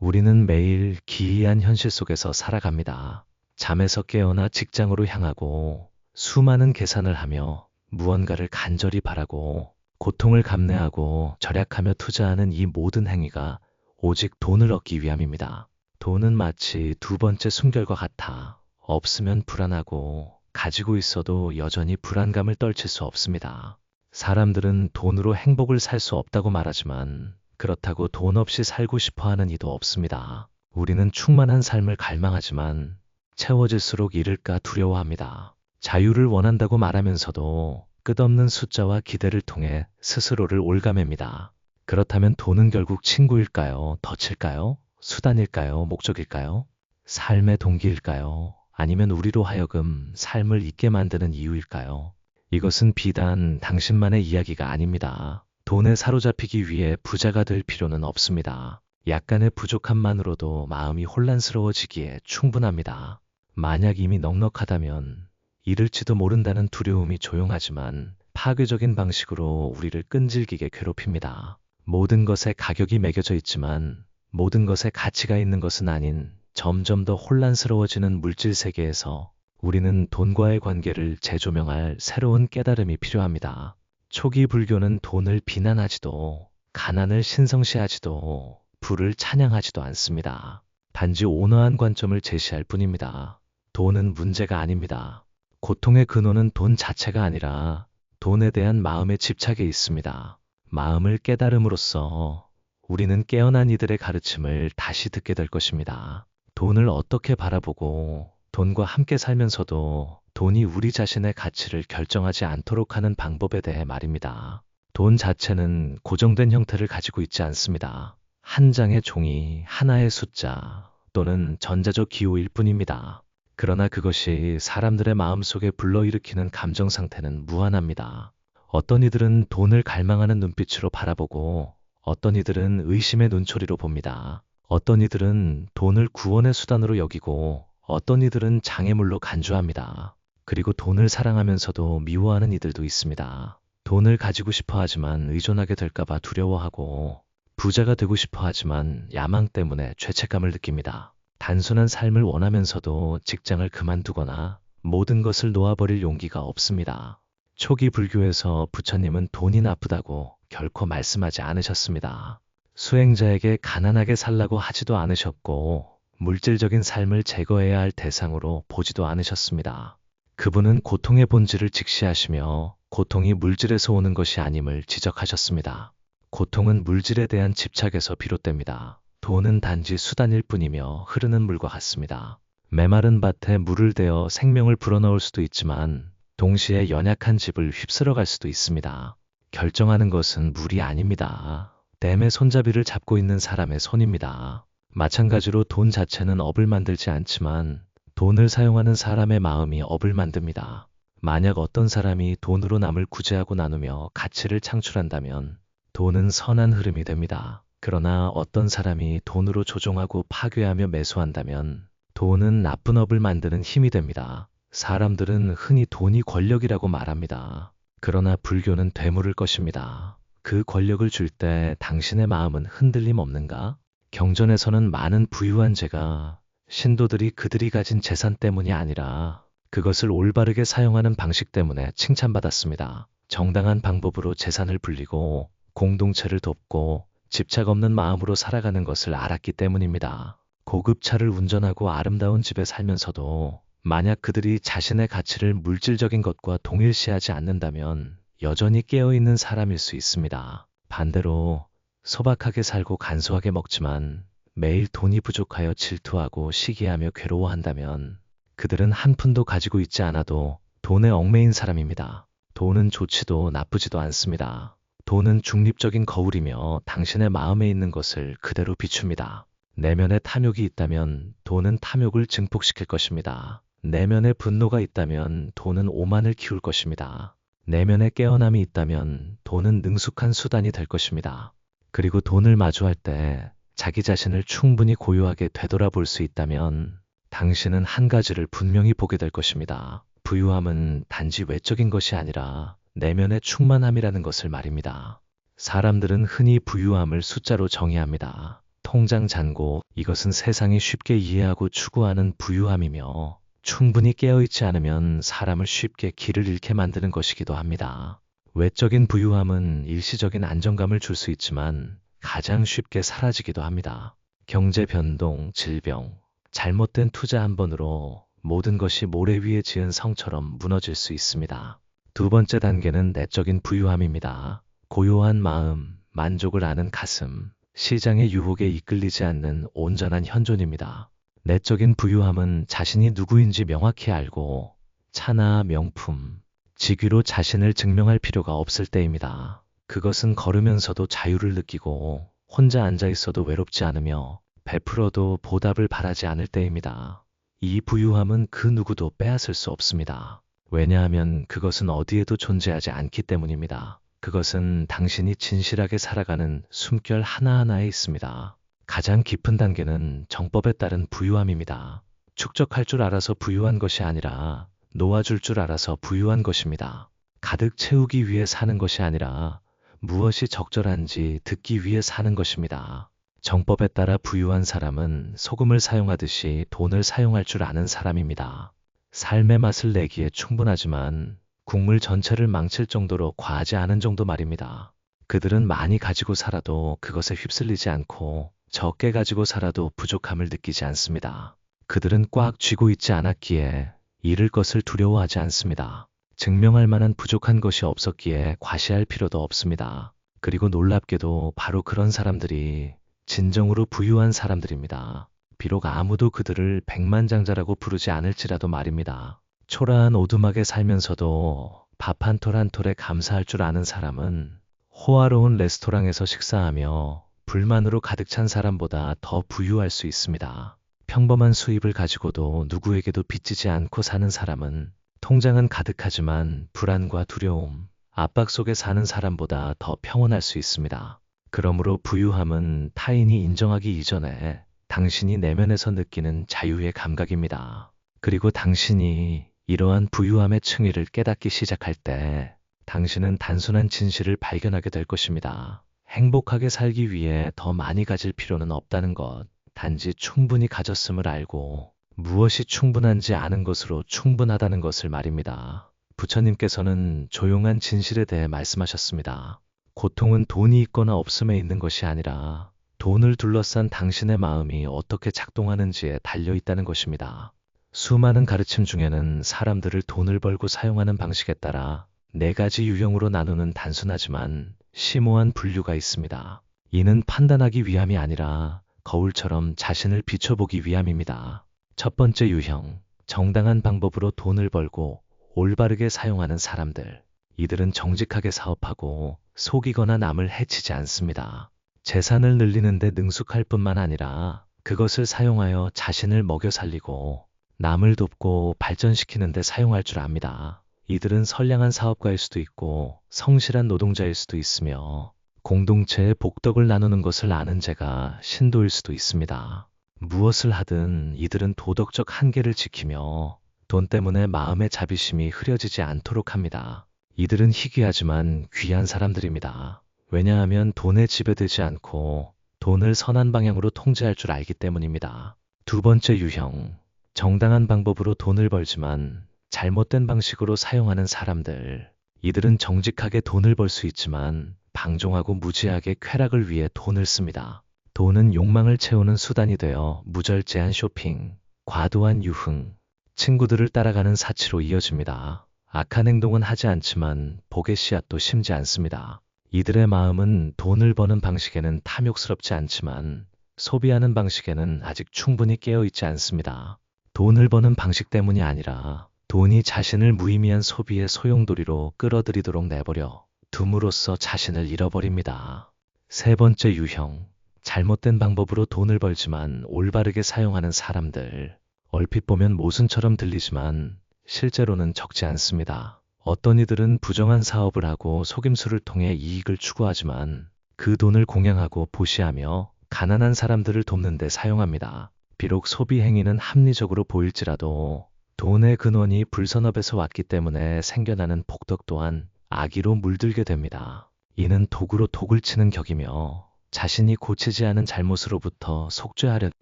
우리는 매일 기이한 현실 속에서 살아갑니다. 잠에서 깨어나 직장으로 향하고 수많은 계산을 하며 무언가를 간절히 바라고 고통을 감내하고 절약하며 투자하는 이 모든 행위가 오직 돈을 얻기 위함입니다. 돈은 마치 두 번째 숨결과 같아 없으면 불안하고 가지고 있어도 여전히 불안감을 떨칠 수 없습니다. 사람들은 돈으로 행복을 살 수 없다고 말하지만 그렇다고 돈 없이 살고 싶어 하는 이도 없습니다. 우리는 충만한 삶을 갈망하지만 채워질수록 잃을까 두려워합니다. 자유를 원한다고 말하면서도 끝없는 숫자와 기대를 통해 스스로를 올가맵니다. 그렇다면 돈은 결국 친구일까요? 덫일까요? 수단일까요? 목적일까요? 삶의 동기일까요? 아니면 우리로 하여금 삶을 잊게 만드는 이유일까요? 이것은 비단 당신만의 이야기가 아닙니다. 돈에 사로잡히기 위해 부자가 될 필요는 없습니다. 약간의 부족함만으로도 마음이 혼란스러워지기에 충분합니다. 만약 이미 넉넉하다면 잃을지도 모른다는 두려움이 조용하지만 파괴적인 방식으로 우리를 끈질기게 괴롭힙니다. 모든 것에 가격이 매겨져 있지만 모든 것에 가치가 있는 것은 아닌 점점 더 혼란스러워지는 물질 세계에서 우리는 돈과의 관계를 재조명할 새로운 깨달음이 필요합니다. 초기 불교는 돈을 비난하지도 가난을 신성시하지도 부를 찬양하지도 않습니다. 단지 온화한 관점을 제시할 뿐입니다. 돈은 문제가 아닙니다. 고통의 근원은 돈 자체가 아니라 돈에 대한 마음의 집착에 있습니다. 마음을 깨달음으로써 우리는 깨어난 이들의 가르침을 다시 듣게 될 것입니다. 돈을 어떻게 바라보고 돈과 함께 살면서도 돈이 우리 자신의 가치를 결정하지 않도록 하는 방법에 대해 말입니다. 돈 자체는 고정된 형태를 가지고 있지 않습니다. 한 장의 종이, 하나의 숫자 또는 전자적 기호일 뿐입니다. 그러나 그것이 사람들의 마음속에 불러일으키는 감정 상태는 무한합니다. 어떤 이들은 돈을 갈망하는 눈빛으로 바라보고 어떤 이들은 의심의 눈초리로 봅니다. 어떤 이들은 돈을 구원의 수단으로 여기고 어떤 이들은 장애물로 간주합니다. 그리고 돈을 사랑하면서도 미워하는 이들도 있습니다. 돈을 가지고 싶어 하지만 의존하게 될까봐 두려워하고 부자가 되고 싶어 하지만 야망 때문에 죄책감을 느낍니다. 단순한 삶을 원하면서도 직장을 그만두거나 모든 것을 놓아버릴 용기가 없습니다. 초기 불교에서 부처님은 돈이 나쁘다고 결코 말씀하지 않으셨습니다. 수행자에게 가난하게 살라고 하지도 않으셨고 물질적인 삶을 제거해야 할 대상으로 보지도 않으셨습니다. 그분은 고통의 본질을 직시하시며 고통이 물질에서 오는 것이 아님을 지적하셨습니다. 고통은 물질에 대한 집착에서 비롯됩니다. 돈은 단지 수단일 뿐이며 흐르는 물과 같습니다. 메마른 밭에 물을 대어 생명을 불어넣을 수도 있지만 동시에 연약한 집을 휩쓸어 갈 수도 있습니다. 결정하는 것은 물이 아닙니다. 댐의 손잡이를 잡고 있는 사람의 손입니다. 마찬가지로 돈 자체는 업을 만들지 않지만 돈을 사용하는 사람의 마음이 업을 만듭니다. 만약 어떤 사람이 돈으로 남을 구제하고 나누며 가치를 창출한다면 돈은 선한 흐름이 됩니다. 그러나 어떤 사람이 돈으로 조종하고 파괴하며 매수한다면 돈은 나쁜 업을 만드는 힘이 됩니다. 사람들은 흔히 돈이 권력이라고 말합니다. 그러나 불교는 되물을 것입니다. 그 권력을 줄 때 당신의 마음은 흔들림 없는가? 경전에서는 많은 부유한 제가 신도들이 그들이 가진 재산 때문이 아니라 그것을 올바르게 사용하는 방식 때문에 칭찬받았습니다. 정당한 방법으로 재산을 불리고 공동체를 돕고 집착 없는 마음으로 살아가는 것을 알았기 때문입니다. 고급 차를 운전하고 아름다운 집에 살면서도 만약 그들이 자신의 가치를 물질적인 것과 동일시하지 않는다면 여전히 깨어있는 사람일 수 있습니다. 반대로 소박하게 살고 간소하게 먹지만 매일 돈이 부족하여 질투하고 시기하며 괴로워한다면 그들은 한 푼도 가지고 있지 않아도 돈에 얽매인 사람입니다. 돈은 좋지도 나쁘지도 않습니다. 돈은 중립적인 거울이며 당신의 마음에 있는 것을 그대로 비춥니다. 내면에 탐욕이 있다면 돈은 탐욕을 증폭시킬 것입니다. 내면에 분노가 있다면 돈은 오만을 키울 것입니다. 내면에 깨어남이 있다면 돈은 능숙한 수단이 될 것입니다. 그리고 돈을 마주할 때 자기 자신을 충분히 고요하게 되돌아볼 수 있다면 당신은 한 가지를 분명히 보게 될 것입니다. 부유함은 단지 외적인 것이 아니라 내면의 충만함이라는 것을 말입니다. 사람들은 흔히 부유함을 숫자로 정의합니다. 통장 잔고, 이것은 세상이 쉽게 이해하고 추구하는 부유함이며 충분히 깨어있지 않으면 사람을 쉽게 길을 잃게 만드는 것이기도 합니다. 외적인 부유함은 일시적인 안정감을 줄 수 있지만 가장 쉽게 사라지기도 합니다. 경제 변동, 질병, 잘못된 투자 한 번으로 모든 것이 모래 위에 지은 성처럼 무너질 수 있습니다. 두 번째 단계는 내적인 부유함입니다. 고요한 마음, 만족을 아는 가슴, 시장의 유혹에 이끌리지 않는 온전한 현존입니다. 내적인 부유함은 자신이 누구인지 명확히 알고 차나 명품, 직위로 자신을 증명할 필요가 없을 때입니다. 그것은 걸으면서도 자유를 느끼고 혼자 앉아 있어도 외롭지 않으며 베풀어도 보답을 바라지 않을 때입니다. 이 부유함은 그 누구도 빼앗을 수 없습니다. 왜냐하면 그것은 어디에도 존재하지 않기 때문입니다. 그것은 당신이 진실하게 살아가는 숨결 하나하나에 있습니다. 가장 깊은 단계는 정법에 따른 부유함입니다. 축적할 줄 알아서 부유한 것이 아니라 놓아줄 줄 알아서 부유한 것입니다. 가득 채우기 위해 사는 것이 아니라 무엇이 적절한지 듣기 위해 사는 것입니다. 정법에 따라 부유한 사람은 소금을 사용하듯이 돈을 사용할 줄 아는 사람입니다. 삶의 맛을 내기에 충분하지만 국물 전체를 망칠 정도로 과하지 않은 정도 말입니다. 그들은 많이 가지고 살아도 그것에 휩쓸리지 않고 적게 가지고 살아도 부족함을 느끼지 않습니다. 그들은 꽉 쥐고 있지 않았기에 잃을 것을 두려워하지 않습니다. 증명할 만한 부족한 것이 없었기에 과시할 필요도 없습니다. 그리고 놀랍게도 바로 그런 사람들이 진정으로 부유한 사람들입니다. 비록 아무도 그들을 백만장자라고 부르지 않을지라도 말입니다. 초라한 오두막에 살면서도 밥 한 톨 한 톨에 감사할 줄 아는 사람은 호화로운 레스토랑에서 식사하며 불만으로 가득 찬 사람보다 더 부유할 수 있습니다. 평범한 수입을 가지고도 누구에게도 빚지지 않고 사는 사람은 통장은 가득하지만 불안과 두려움, 압박 속에 사는 사람보다 더 평온할 수 있습니다. 그러므로 부유함은 타인이 인정하기 이전에 당신이 내면에서 느끼는 자유의 감각입니다. 그리고 당신이 이러한 부유함의 층위를 깨닫기 시작할 때 당신은 단순한 진실을 발견하게 될 것입니다. 행복하게 살기 위해 더 많이 가질 필요는 없다는 것, 단지 충분히 가졌음을 알고 무엇이 충분한지 아는 것으로 충분하다는 것을 말입니다. 부처님께서는 조용한 진실에 대해 말씀하셨습니다. 고통은 돈이 있거나 없음에 있는 것이 아니라 돈을 둘러싼 당신의 마음이 어떻게 작동하는지에 달려 있다는 것입니다. 수많은 가르침 중에는 사람들을 돈을 벌고 사용하는 방식에 따라 네 가지 유형으로 나누는 단순하지만 심오한 분류가 있습니다. 이는 판단하기 위함이 아니라 거울처럼 자신을 비춰보기 위함입니다. 첫 번째 유형, 정당한 방법으로 돈을 벌고 올바르게 사용하는 사람들. 이들은 정직하게 사업하고 속이거나 남을 해치지 않습니다. 재산을 늘리는데 능숙할 뿐만 아니라 그것을 사용하여 자신을 먹여 살리고 남을 돕고 발전시키는데 사용할 줄 압니다. 이들은 선량한 사업가일 수도 있고 성실한 노동자일 수도 있으며 공동체의 복덕을 나누는 것을 아는 제가 신도일 수도 있습니다. 무엇을 하든 이들은 도덕적 한계를 지키며 돈 때문에 마음의 자비심이 흐려지지 않도록 합니다. 이들은 희귀하지만 귀한 사람들입니다. 왜냐하면 돈에 지배되지 않고 돈을 선한 방향으로 통제할 줄 알기 때문입니다. 두 번째 유형, 정당한 방법으로 돈을 벌지만 잘못된 방식으로 사용하는 사람들. 이들은 정직하게 돈을 벌 수 있지만 방종하고 무지하게 쾌락을 위해 돈을 씁니다. 돈은 욕망을 채우는 수단이 되어 무절제한 쇼핑, 과도한 유흥, 친구들을 따라가는 사치로 이어집니다. 악한 행동은 하지 않지만 복의 씨앗도 심지 않습니다. 이들의 마음은 돈을 버는 방식에는 탐욕스럽지 않지만 소비하는 방식에는 아직 충분히 깨어있지 않습니다. 돈을 버는 방식 때문이 아니라 돈이 자신을 무의미한 소비의 소용돌이로 끌어들이도록 내버려 둠으로써 자신을 잃어버립니다. 세 번째 유형, 잘못된 방법으로 돈을 벌지만 올바르게 사용하는 사람들. 얼핏 보면 모순처럼 들리지만 실제로는 적지 않습니다. 어떤 이들은 부정한 사업을 하고 속임수를 통해 이익을 추구하지만 그 돈을 공양하고 보시하며 가난한 사람들을 돕는 데 사용합니다. 비록 소비 행위는 합리적으로 보일지라도 돈의 근원이 불선업에서 왔기 때문에 생겨나는 복덕 또한 악의로 물들게 됩니다. 이는 독으로 독을 치는 격이며 자신이 고치지 않은 잘못으로부터 속죄하려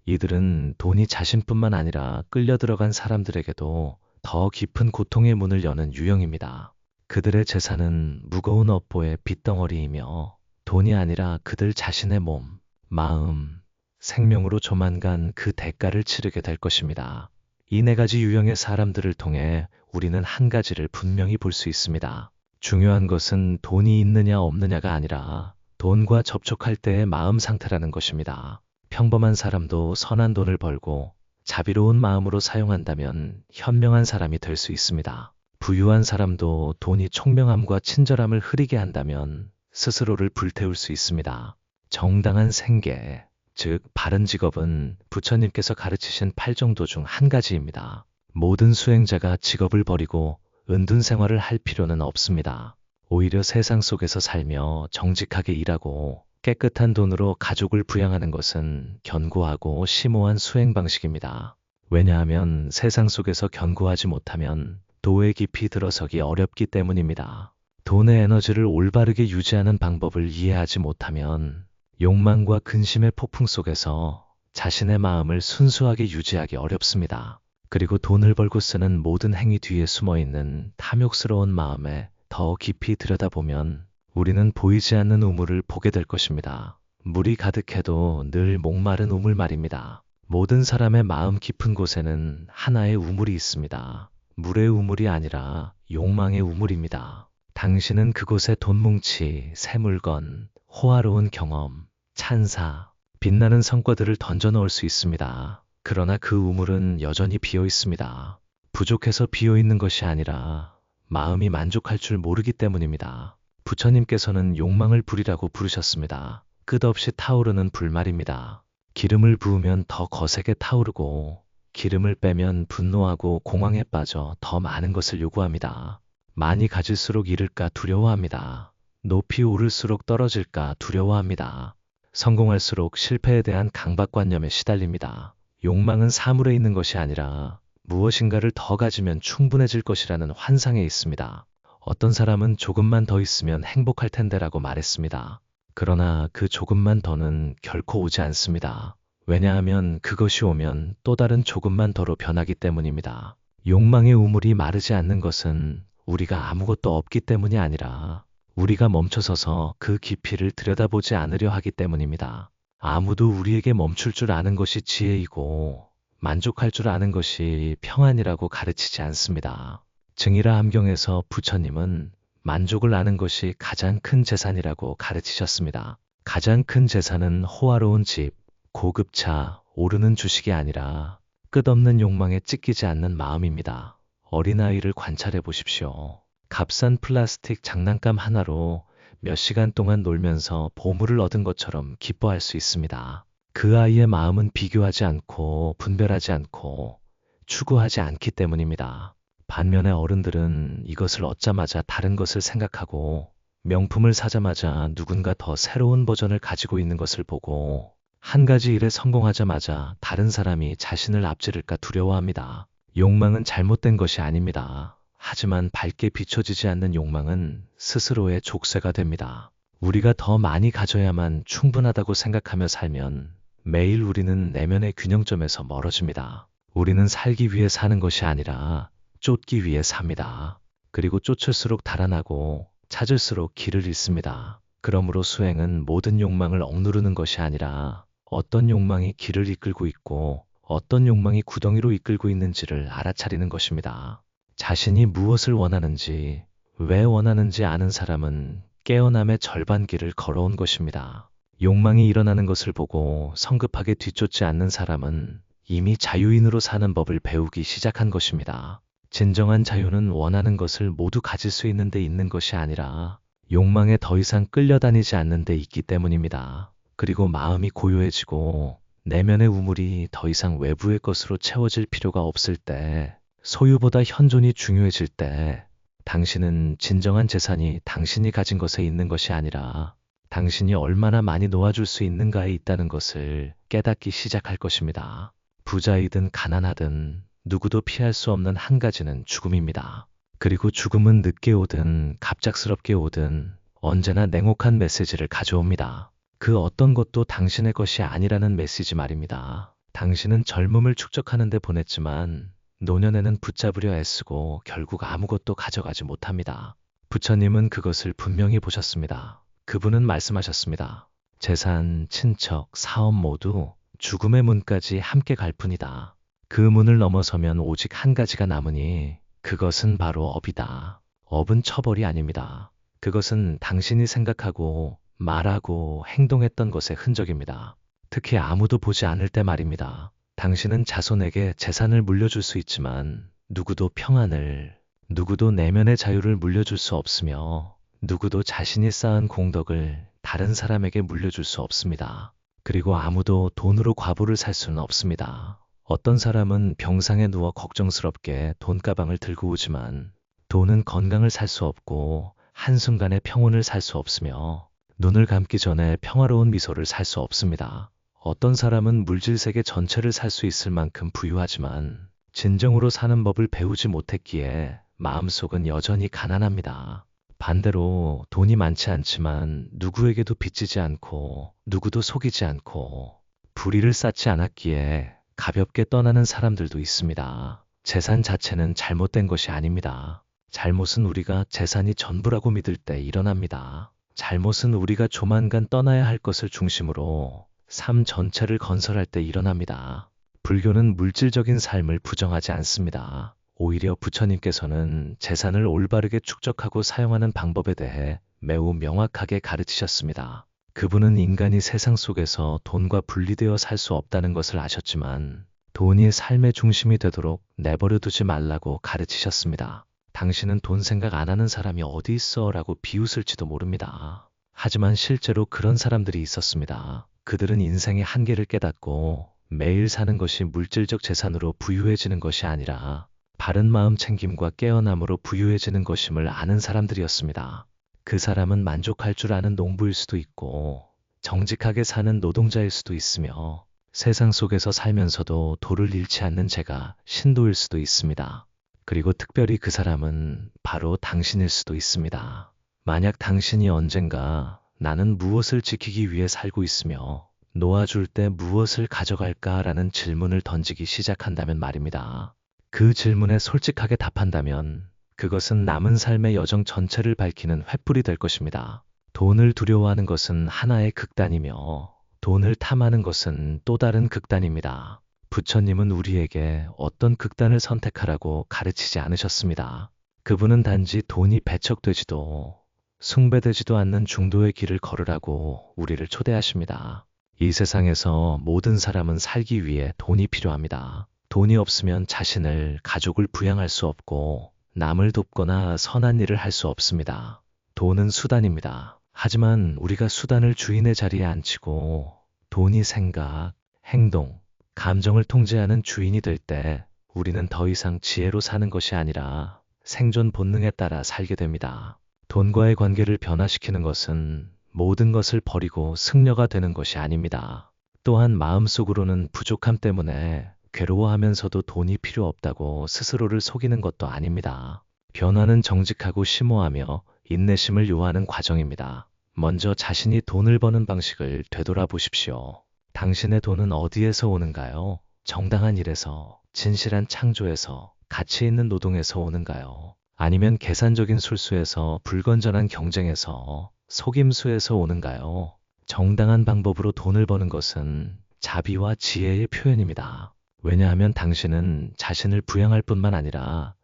이들은 돈이 자신뿐만 아니라 끌려 들어간 사람들에게도 더 깊은 고통의 문을 여는 유형입니다. 그들의 재산은 무거운 업보의 빚덩어리이며 돈이 아니라 그들 자신의 몸, 마음, 생명으로 조만간 그 대가를 치르게 될 것입니다. 이 네 가지 유형의 사람들을 통해 우리는 한 가지를 분명히 볼 수 있습니다. 중요한 것은 돈이 있느냐 없느냐가 아니라 돈과 접촉할 때의 마음 상태라는 것입니다. 평범한 사람도 선한 돈을 벌고 자비로운 마음으로 사용한다면 현명한 사람이 될 수 있습니다. 부유한 사람도 돈이 총명함과 친절함을 흐리게 한다면 스스로를 불태울 수 있습니다. 정당한 생계, 즉 바른 직업은 부처님께서 가르치신 팔 정도 중 한 가지입니다. 모든 수행자가 직업을 버리고 은둔 생활을 할 필요는 없습니다. 오히려 세상 속에서 살며 정직하게 일하고 깨끗한 돈으로 가족을 부양하는 것은 견고하고 심오한 수행 방식입니다. 왜냐하면 세상 속에서 견고하지 못하면 도에 깊이 들어서기 어렵기 때문입니다. 돈의 에너지를 올바르게 유지하는 방법을 이해하지 못하면 욕망과 근심의 폭풍 속에서 자신의 마음을 순수하게 유지하기 어렵습니다. 그리고 돈을 벌고 쓰는 모든 행위 뒤에 숨어 있는 탐욕스러운 마음에 더 깊이 들여다보면 우리는 보이지 않는 우물을 보게 될 것입니다. 물이 가득해도 늘 목마른 우물 말입니다. 모든 사람의 마음 깊은 곳에는 하나의 우물이 있습니다. 물의 우물이 아니라 욕망의 우물입니다. 당신은 그곳에 돈 뭉치, 새 물건, 호화로운 경험, 찬사, 빛나는 성과들을 던져 넣을 수 있습니다. 그러나 그 우물은 여전히 비어 있습니다. 부족해서 비어 있는 것이 아니라 마음이 만족할 줄 모르기 때문입니다. 부처님께서는 욕망을 불이라고 부르셨습니다. 끝없이 타오르는 불말입니다. 기름을 부으면 더 거세게 타오르고 기름을 빼면 분노하고 공황에 빠져 더 많은 것을 요구합니다. 많이 가질수록 잃을까 두려워합니다. 높이 오를수록 떨어질까 두려워합니다. 성공할수록 실패에 대한 강박관념에 시달립니다. 욕망은 사물에 있는 것이 아니라 무엇인가를 더 가지면 충분해질 것이라는 환상에 있습니다. 어떤 사람은 조금만 더 있으면 행복할 텐데라고 말했습니다. 그러나 그 조금만 더는 결코 오지 않습니다. 왜냐하면 그것이 오면 또 다른 조금만 더로 변하기 때문입니다. 욕망의 우물이 마르지 않는 것은 우리가 아무것도 없기 때문이 아니라 우리가 멈춰서서 그 깊이를 들여다보지 않으려 하기 때문입니다. 아무도 우리에게 멈출 줄 아는 것이 지혜이고 만족할 줄 아는 것이 평안이라고 가르치지 않습니다. 증이라 함경에서 부처님은 만족을 아는 것이 가장 큰 재산이라고 가르치셨습니다. 가장 큰 재산은 호화로운 집, 고급차, 오르는 주식이 아니라 끝없는 욕망에 찢기지 않는 마음입니다. 어린아이를 관찰해 보십시오. 값싼 플라스틱 장난감 하나로 몇 시간 동안 놀면서 보물을 얻은 것처럼 기뻐할 수 있습니다. 그 아이의 마음은 비교하지 않고 분별하지 않고 추구하지 않기 때문입니다. 반면에 어른들은 이것을 얻자마자 다른 것을 생각하고 명품을 사자마자 누군가 더 새로운 버전을 가지고 있는 것을 보고 한 가지 일에 성공하자마자 다른 사람이 자신을 앞지를까 두려워합니다. 욕망은 잘못된 것이 아닙니다. 하지만 밝게 비춰지지 않는 욕망은 스스로의 족쇄가 됩니다. 우리가 더 많이 가져야만 충분하다고 생각하며 살면 매일 우리는 내면의 균형점에서 멀어집니다. 우리는 살기 위해 사는 것이 아니라 쫓기 위해 삽니다. 그리고 쫓을수록 달아나고 찾을수록 길을 잃습니다. 그러므로 수행은 모든 욕망을 억누르는 것이 아니라 어떤 욕망이 길을 이끌고 있고 어떤 욕망이 구덩이로 이끌고 있는지를 알아차리는 것입니다. 자신이 무엇을 원하는지, 왜 원하는지 아는 사람은 깨어남의 절반 길을 걸어온 것입니다. 욕망이 일어나는 것을 보고 성급하게 뒤쫓지 않는 사람은 이미 자유인으로 사는 법을 배우기 시작한 것입니다. 진정한 자유는 원하는 것을 모두 가질 수 있는 데 있는 것이 아니라 욕망에 더 이상 끌려다니지 않는 데 있기 때문입니다. 그리고 마음이 고요해지고 내면의 우물이 더 이상 외부의 것으로 채워질 필요가 없을 때, 소유보다 현존이 중요해질 때, 당신은 진정한 재산이 당신이 가진 것에 있는 것이 아니라 당신이 얼마나 많이 놓아줄 수 있는가에 있다는 것을 깨닫기 시작할 것입니다. 부자이든 가난하든 누구도 피할 수 없는 한 가지는 죽음입니다. 그리고 죽음은 늦게 오든 갑작스럽게 오든 언제나 냉혹한 메시지를 가져옵니다. 그 어떤 것도 당신의 것이 아니라는 메시지 말입니다. 당신은 젊음을 축적하는 데 보냈지만 노년에는 붙잡으려 애쓰고 결국 아무것도 가져가지 못합니다. 부처님은 그것을 분명히 보셨습니다. 그분은 말씀하셨습니다. 재산, 친척, 사업 모두 죽음의 문까지 함께 갈 뿐이다. 그 문을 넘어서면 오직 한 가지가 남으니 그것은 바로 업이다. 업은 처벌이 아닙니다. 그것은 당신이 생각하고 말하고 행동했던 것의 흔적입니다. 특히 아무도 보지 않을 때 말입니다. 당신은 자손에게 재산을 물려줄 수 있지만 누구도 평안을, 누구도 내면의 자유를 물려줄 수 없으며 누구도 자신이 쌓은 공덕을 다른 사람에게 물려줄 수 없습니다. 그리고 아무도 돈으로 과부를 살 수는 없습니다. 어떤 사람은 병상에 누워 걱정스럽게 돈 가방을 들고 오지만 돈은 건강을 살 수 없고 한순간의 평온을 살 수 없으며 눈을 감기 전에 평화로운 미소를 살 수 없습니다. 어떤 사람은 물질 세계 전체를 살 수 있을 만큼 부유하지만 진정으로 사는 법을 배우지 못했기에 마음속은 여전히 가난합니다. 반대로 돈이 많지 않지만 누구에게도 빚지지 않고 누구도 속이지 않고 불의를 쌓지 않았기에 가볍게 떠나는 사람들도 있습니다. 재산 자체는 잘못된 것이 아닙니다. 잘못은 우리가 재산이 전부라고 믿을 때 일어납니다. 잘못은 우리가 조만간 떠나야 할 것을 중심으로 삶 전체를 건설할 때 일어납니다. 불교는 물질적인 삶을 부정하지 않습니다. 오히려 부처님께서는 재산을 올바르게 축적하고 사용하는 방법에 대해 매우 명확하게 가르치셨습니다. 그분은 인간이 세상 속에서 돈과 분리되어 살 수 없다는 것을 아셨지만 돈이 삶의 중심이 되도록 내버려 두지 말라고 가르치셨습니다. 당신은 돈 생각 안 하는 사람이 어디 있어 라고 비웃을지도 모릅니다. 하지만 실제로 그런 사람들이 있었습니다. 그들은 인생의 한계를 깨닫고 매일 사는 것이 물질적 재산으로 부유해지는 것이 아니라 바른 마음 챙김과 깨어남으로 부유해지는 것임을 아는 사람들이었습니다. 그 사람은 만족할 줄 아는 농부일 수도 있고 정직하게 사는 노동자일 수도 있으며 세상 속에서 살면서도 도를 잃지 않는 제가 신도일 수도 있습니다. 그리고 특별히 그 사람은 바로 당신일 수도 있습니다. 만약 당신이 언젠가 나는 무엇을 지키기 위해 살고 있으며 놓아줄 때 무엇을 가져갈까 라는 질문을 던지기 시작한다면 말입니다. 그 질문에 솔직하게 답한다면 그것은 남은 삶의 여정 전체를 밝히는 횃불이 될 것입니다. 돈을 두려워하는 것은 하나의 극단이며 돈을 탐하는 것은 또 다른 극단입니다. 부처님은 우리에게 어떤 극단을 선택하라고 가르치지 않으셨습니다. 그분은 단지 돈이 배척되지도 숭배되지도 않는 중도의 길을 걸으라고 우리를 초대하십니다. 이 세상에서 모든 사람은 살기 위해 돈이 필요합니다. 돈이 없으면 자신을, 가족을 부양할 수 없고 남을 돕거나 선한 일을 할 수 없습니다. 돈은 수단입니다. 하지만 우리가 수단을 주인의 자리에 앉히고 돈이 생각, 행동, 감정을 통제하는 주인이 될 때 우리는 더 이상 지혜로 사는 것이 아니라 생존 본능에 따라 살게 됩니다. 돈과의 관계를 변화시키는 것은 모든 것을 버리고 승려가 되는 것이 아닙니다. 또한 마음속으로는 부족함 때문에 괴로워하면서도 돈이 필요 없다고 스스로를 속이는 것도 아닙니다. 변화는 정직하고 심오하며 인내심을 요하는 과정입니다. 먼저 자신이 돈을 버는 방식을 되돌아보십시오. 당신의 돈은 어디에서 오는가요? 정당한 일에서, 진실한 창조에서, 가치 있는 노동에서 오는가요? 아니면 계산적인 술수에서, 불건전한 경쟁에서, 속임수에서 오는가요? 정당한 방법으로 돈을 버는 것은 자비와 지혜의 표현입니다. 왜냐하면 당신은 자신을 부양할 뿐만 아니라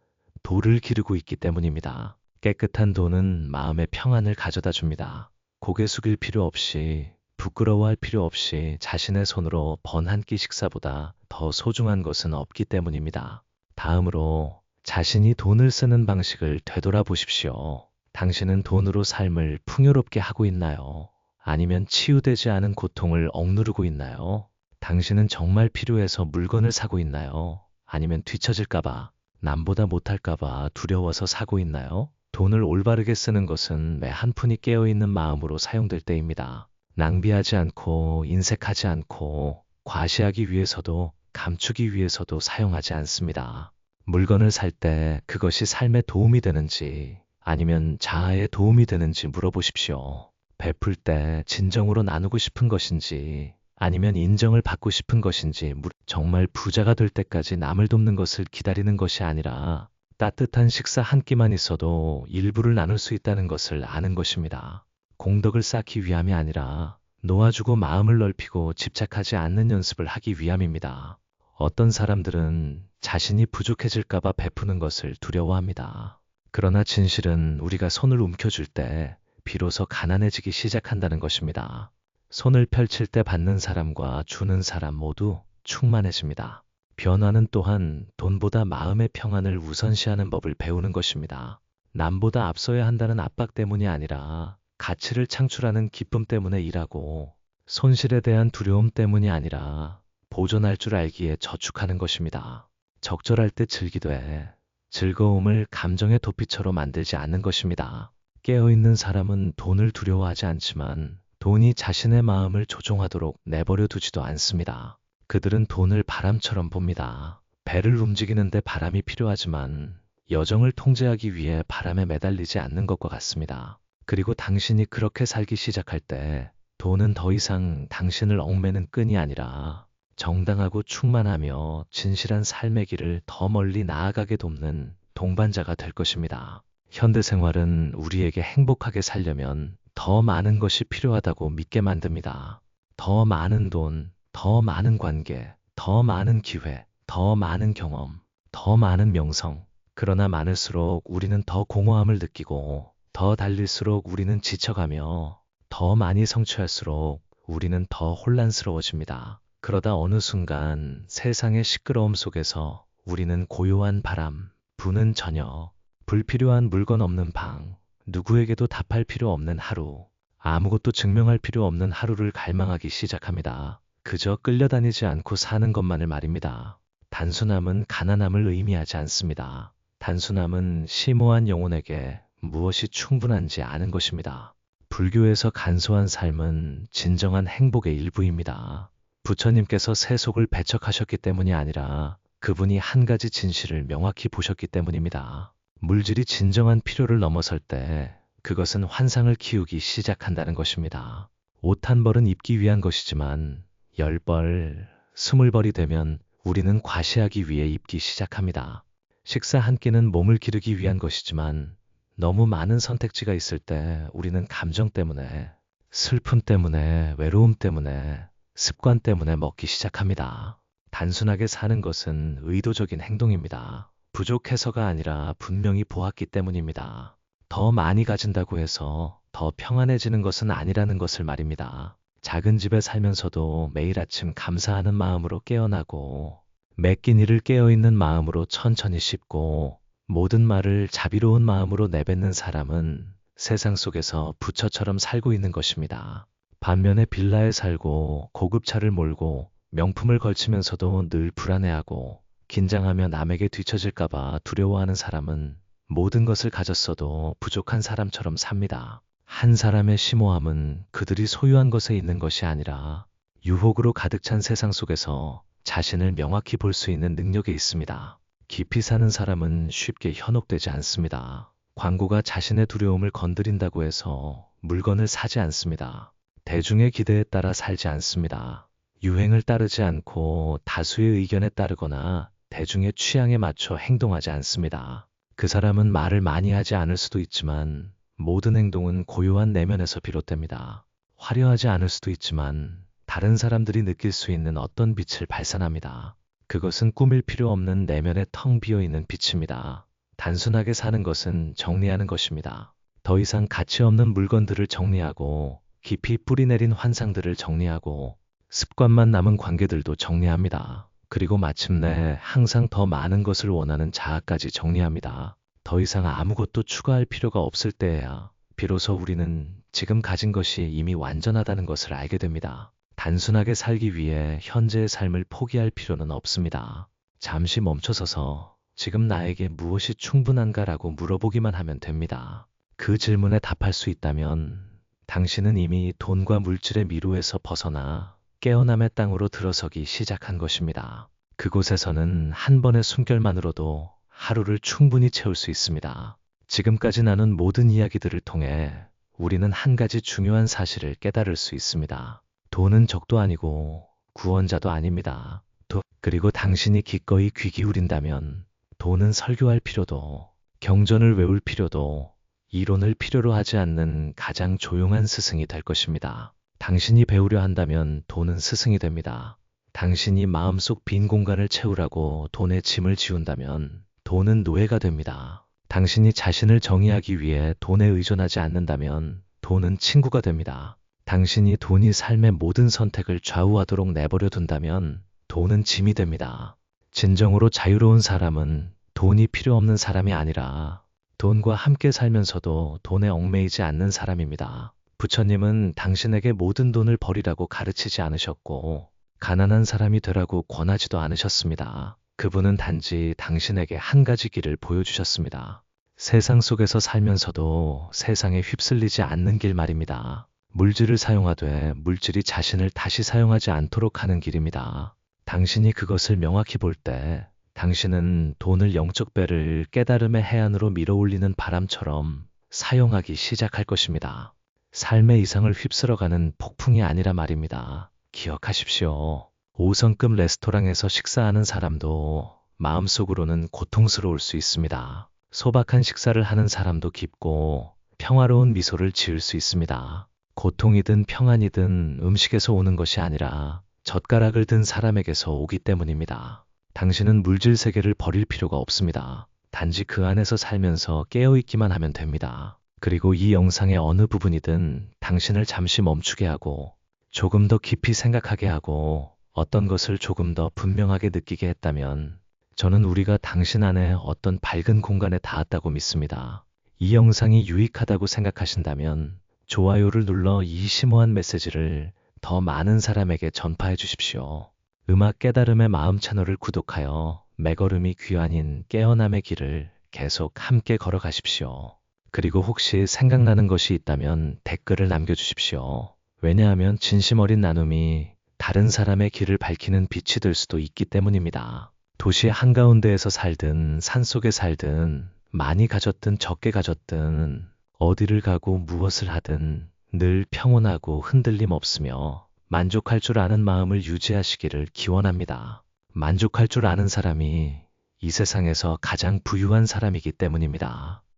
돌을 기르고 있기 때문입니다. 깨끗한 돈은 마음의 평안을 가져다 줍니다. 고개 숙일 필요 없이 부끄러워할 필요 없이 자신의 손으로 번 한 끼 식사보다 더 소중한 것은 없기 때문입니다. 다음으로 자신이 돈을 쓰는 방식을 되돌아보십시오. 당신은 돈으로 삶을 풍요롭게 하고 있나요? 아니면 치유되지 않은 고통을 억누르고 있나요? 당신은 정말 필요해서 물건을 사고 있나요? 아니면 뒤처질까봐, 남보다 못할까봐 두려워서 사고 있나요? 돈을 올바르게 쓰는 것은 매 한 푼이 깨어있는 마음으로 사용될 때입니다. 낭비하지 않고 인색하지 않고 과시하기 위해서도 감추기 위해서도 사용하지 않습니다. 물건을 살 때 그것이 삶에 도움이 되는지 아니면 자아에 도움이 되는지 물어보십시오. 베풀 때 진정으로 나누고 싶은 것인지 아니면 인정을 받고 싶은 것인지 무- 정말 부자가 될 때까지 남을 돕는 것을 기다리는 것이 아니라 따뜻한 식사 한 끼만 있어도 일부를 나눌 수 있다는 것을 아는 것입니다. 공덕을 쌓기 위함이 아니라 놓아주고 마음을 넓히고 집착하지 않는 연습을 하기 위함입니다. 어떤 사람들은 자신이 부족해질까봐 베푸는 것을 두려워합니다. 그러나 진실은 우리가 손을 움켜줄 때 비로소 가난해지기 시작한다는 것입니다. 손을 펼칠 때 받는 사람과 주는 사람 모두 충만해집니다. 변화는 또한 돈보다 마음의 평안을 우선시하는 법을 배우는 것입니다. 남보다 앞서야 한다는 압박 때문이 아니라 가치를 창출하는 기쁨 때문에 일하고 손실에 대한 두려움 때문이 아니라 보존할 줄 알기에 저축하는 것입니다. 적절할 때 즐기되 즐거움을 감정의 도피처로 만들지 않는 것입니다. 깨어있는 사람은 돈을 두려워하지 않지만 돈이 자신의 마음을 조종하도록 내버려 두지도 않습니다. 그들은 돈을 바람처럼 봅니다. 배를 움직이는데 바람이 필요하지만 여정을 통제하기 위해 바람에 매달리지 않는 것과 같습니다. 그리고 당신이 그렇게 살기 시작할 때 돈은 더 이상 당신을 얽매는 끈이 아니라 정당하고 충만하며 진실한 삶의 길을 더 멀리 나아가게 돕는 동반자가 될 것입니다. 현대 생활은 우리에게 행복하게 살려면 더 많은 것이 필요하다고 믿게 만듭니다. 더 많은 돈, 더 많은 관계, 더 많은 기회, 더 많은 경험, 더 많은 명성. 그러나 많을수록 우리는 더 공허함을 느끼고 더 달릴수록 우리는 지쳐가며 더 많이 성취할수록 우리는 더 혼란스러워집니다. 그러다 어느 순간 세상의 시끄러움 속에서 우리는 고요한 바람, 부는 저녁, 불필요한 물건 없는 방, 누구에게도 답할 필요 없는 하루, 아무것도 증명할 필요 없는 하루를 갈망하기 시작합니다. 그저 끌려다니지 않고 사는 것만을 말입니다. 단순함은 가난함을 의미하지 않습니다. 단순함은 심오한 영혼에게 무엇이 충분한지 아는 것입니다. 불교에서 간소한 삶은 진정한 행복의 일부입니다. 부처님께서 세속을 배척하셨기 때문이 아니라 그분이 한 가지 진실을 명확히 보셨기 때문입니다. 물질이 진정한 필요를 넘어설 때 그것은 환상을 키우기 시작한다는 것입니다. 옷 한 벌은 입기 위한 것이지만 열 벌, 스물 벌이 되면 우리는 과시하기 위해 입기 시작합니다. 식사 한 끼는 몸을 기르기 위한 것이지만 너무 많은 선택지가 있을 때 우리는 감정 때문에, 슬픔 때문에, 외로움 때문에, 습관 때문에 먹기 시작합니다. 단순하게 사는 것은 의도적인 행동입니다. 부족해서가 아니라 분명히 보았기 때문입니다. 더 많이 가진다고 해서 더 평안해지는 것은 아니라는 것을 말입니다. 작은 집에 살면서도 매일 아침 감사하는 마음으로 깨어나고 매낀 이를 깨어있는 마음으로 천천히 씹고 모든 말을 자비로운 마음으로 내뱉는 사람은 세상 속에서 부처처럼 살고 있는 것입니다. 반면에 빌라에 살고 고급차를 몰고 명품을 걸치면서도 늘 불안해하고 긴장하며 남에게 뒤처질까봐 두려워하는 사람은 모든 것을 가졌어도 부족한 사람처럼 삽니다. 한 사람의 심오함은 그들이 소유한 것에 있는 것이 아니라 유혹으로 가득 찬 세상 속에서 자신을 명확히 볼 수 있는 능력에 있습니다. 깊이 사는 사람은 쉽게 현혹되지 않습니다. 광고가 자신의 두려움을 건드린다고 해서 물건을 사지 않습니다. 대중의 기대에 따라 살지 않습니다. 유행을 따르지 않고 다수의 의견에 따르거나 대중의 취향에 맞춰 행동하지 않습니다. 그 사람은 말을 많이 하지 않을 수도 있지만 모든 행동은 고요한 내면에서 비롯됩니다. 화려하지 않을 수도 있지만 다른 사람들이 느낄 수 있는 어떤 빛을 발산합니다. 그것은 꾸밀 필요 없는 내면에 텅 비어 있는 빛입니다. 단순하게 사는 것은 정리하는 것입니다. 더 이상 가치 없는 물건들을 정리하고 깊이 뿌리내린 환상들을 정리하고 습관만 남은 관계들도 정리합니다. 그리고 마침내 항상 더 많은 것을 원하는 자아까지 정리합니다. 더 이상 아무것도 추가할 필요가 없을 때에야 비로소 우리는 지금 가진 것이 이미 완전하다는 것을 알게 됩니다. 단순하게 살기 위해 현재의 삶을 포기할 필요는 없습니다. 잠시 멈춰서서 지금 나에게 무엇이 충분한가라고 물어보기만 하면 됩니다. 그 질문에 답할 수 있다면 당신은 이미 돈과 물질의 미로에서 벗어나 깨어남의 땅으로 들어서기 시작한 것입니다. 그곳에서는 한 번의 숨결만으로도 하루를 충분히 채울 수 있습니다. 지금까지 나눈 모든 이야기들을 통해 우리는 한 가지 중요한 사실을 깨달을 수 있습니다. 돈은 적도 아니고 구원자도 아닙니다. 도, 그리고 당신이 기꺼이 귀 기울인다면 돈은 설교할 필요도, 경전을 외울 필요도, 이론을 필요로 하지 않는 가장 조용한 스승이 될 것입니다. 당신이 배우려 한다면 돈은 스승이 됩니다. 당신이 마음속 빈 공간을 채우라고 돈의 짐을 지운다면 돈은 노예가 됩니다. 당신이 자신을 정의하기 위해 돈에 의존하지 않는다면 돈은 친구가 됩니다. 당신이 돈이 삶의 모든 선택을 좌우하도록 내버려 둔다면 돈은 짐이 됩니다. 진정으로 자유로운 사람은 돈이 필요 없는 사람이 아니라 돈과 함께 살면서도 돈에 얽매이지 않는 사람입니다. 부처님은 당신에게 모든 돈을 버리라고 가르치지 않으셨고, 가난한 사람이 되라고 권하지도 않으셨습니다. 그분은 단지 당신에게 한 가지 길을 보여주셨습니다. 세상 속에서 살면서도 세상에 휩쓸리지 않는 길 말입니다. 물질을 사용하되 물질이 자신을 다시 사용하지 않도록 하는 길입니다. 당신이 그것을 명확히 볼 때 당신은 돈을 영적 배를 깨달음의 해안으로 밀어올리는 바람처럼 사용하기 시작할 것입니다. 삶의 이상을 휩쓸어가는 폭풍이 아니라 말입니다. 기억하십시오. 5성급 레스토랑에서 식사하는 사람도 마음속으로는 고통스러울 수 있습니다. 소박한 식사를 하는 사람도 깊고 평화로운 미소를 지을 수 있습니다. 고통이든 평안이든 음식에서 오는 것이 아니라 젓가락을 든 사람에게서 오기 때문입니다. 당신은 물질 세계를 버릴 필요가 없습니다. 단지 그 안에서 살면서 깨어있기만 하면 됩니다. 그리고 이 영상의 어느 부분이든 당신을 잠시 멈추게 하고 조금 더 깊이 생각하게 하고 어떤 것을 조금 더 분명하게 느끼게 했다면 저는 우리가 당신 안에 어떤 밝은 공간에 닿았다고 믿습니다. 이 영상이 유익하다고 생각하신다면 좋아요를 눌러 이 심오한 메시지를 더 많은 사람에게 전파해 주십시오. 음악 깨달음의 마음 채널을 구독하여 매걸음이 귀환인 깨어남의 길을 계속 함께 걸어가십시오. 그리고 혹시 생각나는 것이 있다면 댓글을 남겨주십시오. 왜냐하면 진심 어린 나눔이 다른 사람의 길을 밝히는 빛이 될 수도 있기 때문입니다. 도시 한가운데에서 살든 산속에 살든 많이 가졌든 적게 가졌든 어디를 가고 무엇을 하든 늘 평온하고 흔들림 없으며 만족할 줄 아는 마음을 유지하시기를 기원합니다. 만족할 줄 아는 사람이 이 세상에서 가장 부유한 사람이기 때문입니다.